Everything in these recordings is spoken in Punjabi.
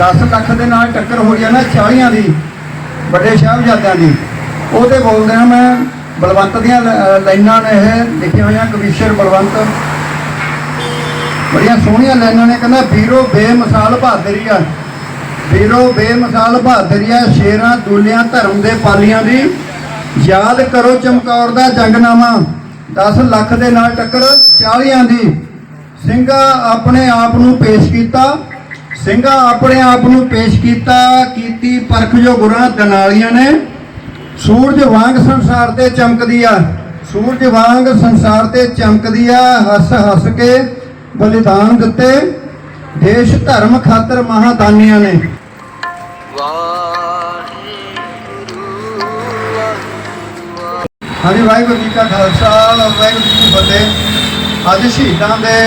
10 ਲੱਖ ਦੇ ਨਾਲ ਟੱਕਰ ਹੋਈ ਆ ਨਾ 40 ਦੀ, ਵੱਡੇ ਸਾਹਿਬਜ਼ਾਦਿਆਂ ਦੀ। ਉਹਦੇ ਬੋਲਦੇ ਆ ਮੈਂ ਬਲਵੰਤ ਦੀਆਂ ਲਾਈਨਾਂ ਨੇ ਇਹ ਲਿਖੀਆਂ ਹੋਈਆਂ, ਕਵੀਸ਼ਰ ਬਲਵੰਤ। ਬੜੀਆਂ ਸੋਹਣੀਆਂ ਲਾਈਨਾਂ ਨੇ, ਕਹਿੰਦਾ, ਵੀਰੋ, ਬੇਮਿਸਾਲ ਬਹਾਦਰੀ ਆ। ਵੀਰੋ, ਬੇਮਿਸਾਲ ਬਹਾਦਰੀਆ ਸ਼ੇਰਾਂ, ਦੁਲਿਆਂ, ਧਰਮ ਦੇ ਪਾਲੀਆਂ ਦੀ ਯਾਦ ਕਰੋ ਚਮਕੌਰ ਦਾ ਜੰਗਨਾਮਾ। 10 ਲੱਖ ਦੇ ਨਾਲ ਟੱਕਰ 40 ਦੀ। ਸਿੰਘਾ ਆਪਣੇ ਆਪ ਨੂੰ ਪੇਸ਼ ਕੀਤਾ। ਸਿੰਘਾਂ ਆਪਣੇ ਆਪ ਨੂੰ ਪੇਸ਼ ਕੀਤਾ, ਕੀਤੀ ਪਰਖ ਜੋ ਗੁਰਾਂ ਦਨਾਲੀਆਂ ਨੇ। ਸੂਰਜ ਵਾਂਗ ਸੰਸਾਰ ਤੇ ਚਮਕਦੀ ਆ। ਸੂਰਜ ਵਾਂਗ ਸੰਸਾਰ ਤੇ ਚਮਕਦੀ ਆ, ਹੱਸ ਹੱਸ ਕੇ ਬਲੀਦਾਨ ਦਿੱਤੇ। ਦੇਸ਼ ਧਰਮ ਖਾਤਰ ਮਹਾਦਾਨੀਆਂ ਨੇ। ਹਾਂਜੀ, ਵਾਹਿਗੁਰੂ ਜੀ ਕਾ ਖਾਲਸਾ, ਵਾਹਿਗੁਰੂ ਜੀ ਕੀ ਫਤਿਹ। ਅੱਜ ਸ਼ਹੀਦਾਂ ਦੇ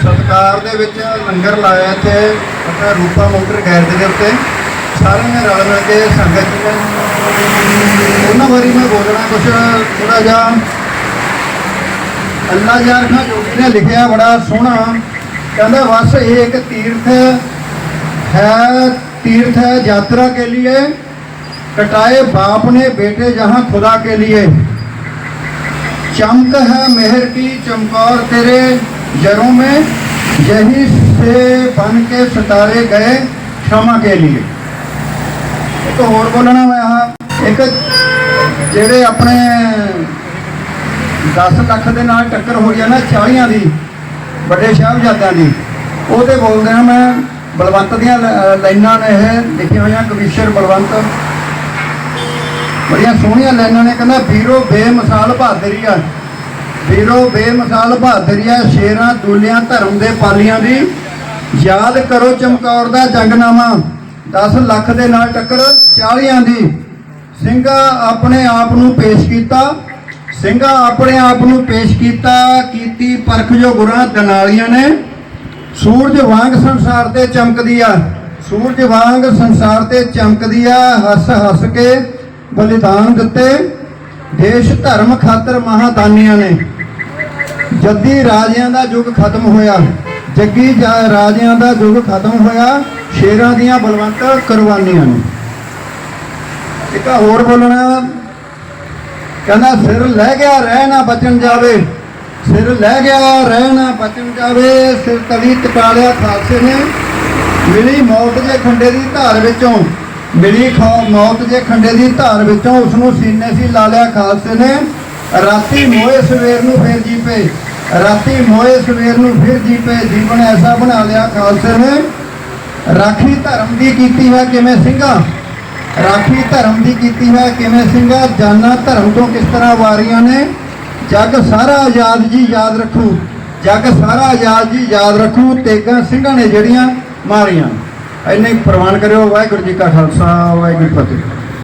ਸਤਿਕਾਰ ਦੇ ਵਿੱਚ ਲੰਗਰ ਲਾਇਆ ਇੱਥੇ ਆਪਣਾ ਰੂਪਾ ਮੋਟਰ ਗੈਰਜ ਦੇ ਉੱਤੇ ਸਾਰਿਆਂ ਨੇ ਰਲ ਮਿਲ ਕੇ ਸੰਗਤ ਜੀ ਨੇ ਉਹਨਾਂ ਬਾਰੇ ਮੈਂ ਬੋਲਣਾ ਕੁਝ ਥੋੜਾ ਜਿਹਾ ਅੱਲਾ ਯਾਰ ਖਾਂ ਜੋਗੀ ਨੇ ਲਿਖਿਆ ਬੜਾ ਸੋਹਣਾ ਕਹਿੰਦਾ ਬਸ ਇੱਕ ਤੀਰਥ ਹੈ तीर्थ है यात्रा के लिए कटाए बाप ने बेटे जहां खुदा के लिए चमक है मेहर की चमकौर तेरे जरों में यही से बन के सितारे गए क्षमा के लिए ਇੱਕ ਹੋਰ ਬੋਲਣਾ ਮੈਂ ਆਹ ਇੱਕ ਜਿਹੜੇ ਆਪਣੇ 10 ਲੱਖ ਦੇ ਨਾਲ ਟੱਕਰ ਹੋਈ ਆ ਨਾ 40 ਦੀ ਵੱਡੇ ਸਾਹਿਬਜ਼ਾਦਿਆਂ ਦੀ ਉਹਦੇ ਬੋਲਦੇ ਆ ਮੈਂ ਬਲਵੰਤ ਦੀਆਂ ਲ- ਲਾਈਨਾਂ ਨੇ ਇਹ ਲਿਖੀਆਂ ਹੋਈਆਂ ਕਵੀਸ਼ਰ ਬਲਵੰਤ ਬੜੀਆਂ ਸੋਹਣੀਆਂ ਲਾਈਨਾਂ ਨੇ ਕਹਿੰਦਾ ਵੀਰੋ ਬੇਮਿਸਾਲ ਬਹਾਦਰੀ ਆ ਵੀਰੋ, ਬੇਮਿਸਾਲ ਬਹਾਦਰੀ ਸ਼ੇਰਾਂ ਦੂਲਿਆਂ ਧਰਮ ਦੇ ਪਾਲੀਆਂ ਦੀ ਯਾਦ ਕਰੋ ਚਮਕੌਰ ਦਾ ਜੰਗਨਾਮਾ। 10 ਲੱਖ ਦੇ ਨਾਲ ਟੱਕਰ 40 ਦੀ। ਸਿੰਘਾ ਆਪਣੇ ਆਪ ਨੂੰ ਪੇਸ਼ ਕੀਤਾ। ਸਿੰਘਾ ਆਪਣੇ ਆਪ ਨੂੰ ਪੇਸ਼ ਕੀਤਾ, ਕੀਤੀ ਪਰਖ ਜੋ ਗੁਰਾਂ ਦਨਾਲੀਆਂ ਨੇ। ਸੂਰਜ ਵਾਂਗ ਸੰਸਾਰ ਤੇ ਚਮਕਦੀ ਆ। ਸੂਰਜ ਵਾਂਗ ਸੰਸਾਰ ਤੇ ਚਮਕਦੀ ਆ ਹੱਸ ਹੱਸ ਕੇ ਬਲੀਦਾਨ ਦਿੱਤੇ। ਦੇਸ਼ ਧਰਮ ਖਾਤਰ ਮਹਾਦਾਨੀਆਂ ਨੇ ਜੱਦੀ ਰਾਜਿਆਂ ਦਾ ਯੁੱਗ ਖਤਮ ਹੋਇਆ। ਜੱਗੀ ਰਾਜਿਆਂ ਦਾ ਯੁੱਗ ਖਤਮ ਹੋਇਆ, ਸ਼ੇਰਾਂ ਦੀਆਂ ਬਲਵੰਤ ਕੁਰਬਾਨੀਆਂ ਨੇ। ਇੱਕ ਹੋਰ ਬੋਲਣਾ, ਕਹਿੰਦਾ, ਸਿਰ ਲੈ ਗਿਆ, ਰਹਿ ਨਾ ਬਚਨ ਜਾਵੇ। ਸਿਰ ਲੈ ਗਿਆ, ਰਹਿ ਨਾ ਬਚਨ ਜਾਵੇ। ਸਿਰ ਤਲੀ ਟਕਾਲਿਆ ਖਾਲਸੇ ਨੇ। ਮਿਲੀ ਮੌਤ ਦੇ ਖੰਡੇ ਦੀ ਧਾਰ ਵਿੱਚੋਂ। ਮਿਲੀ ਖੌ- ਮੌਤ ਦੇ ਖੰਡੇ ਦੀ ਧਾਰ ਵਿੱਚੋਂ ਉਸ ਨੂੰ ਸੀਨੇ ਸੀ ਲਾ ਲਿਆ ਖਾਲਸੇ ਨੇ। ਰਾਤੀ ਮੋਏ ਸਵੇਰ ਨੂੰ ਫਿਰ ਜੀ ਪਏ ਰਾਤੀ ਮੋਏ ਸਵੇਰ ਨੂੰ ਫਿਰ ਜੀ ਪਏ ਜੀਵਨ ਐਸਾ ਬਣਾ ਲਿਆ ਖਾਲਸੇ ਨੇ। ਰਾਖੀ ਧਰਮ ਦੀ ਕੀਤੀ ਹੈ ਕਿਵੇਂ ਸਿੰਘਾਂ? ਰਾਖੀ ਧਰਮ ਦੀ ਕੀਤੀ ਹੈ ਕਿਵੇਂ ਸਿੰਘਾਂ? ਜਾਨਾਂ ਧਰਮ ਤੋਂ ਕਿਸ ਤਰ੍ਹਾਂ ਵਾਰੀਆਂ ਨੇ? ਜੱਗ ਸਾਰਾ ਆਜ਼ਾਦ ਜੀ ਯਾਦ ਰੱਖੂ। ਜੱਗ ਸਾਰਾ ਆਜ਼ਾਦ ਜੀ ਯਾਦ ਰੱਖੂ। ਤੇਗਾਂ ਸਿੰਘਾਂ ਨੇ ਜਿਹੜੀਆਂ ਮਾਰੀਆਂ। ਇੰਨੇ ਹੀ ਪ੍ਰਵਾਨ ਕਰਿਓ ਵਾਹਿਗੁਰੂ ਜੀ ਕਾ ਖਾਲਸਾ ਵਾਹਿਗੁਰੂ ਜੀ ਫਤਿਹ।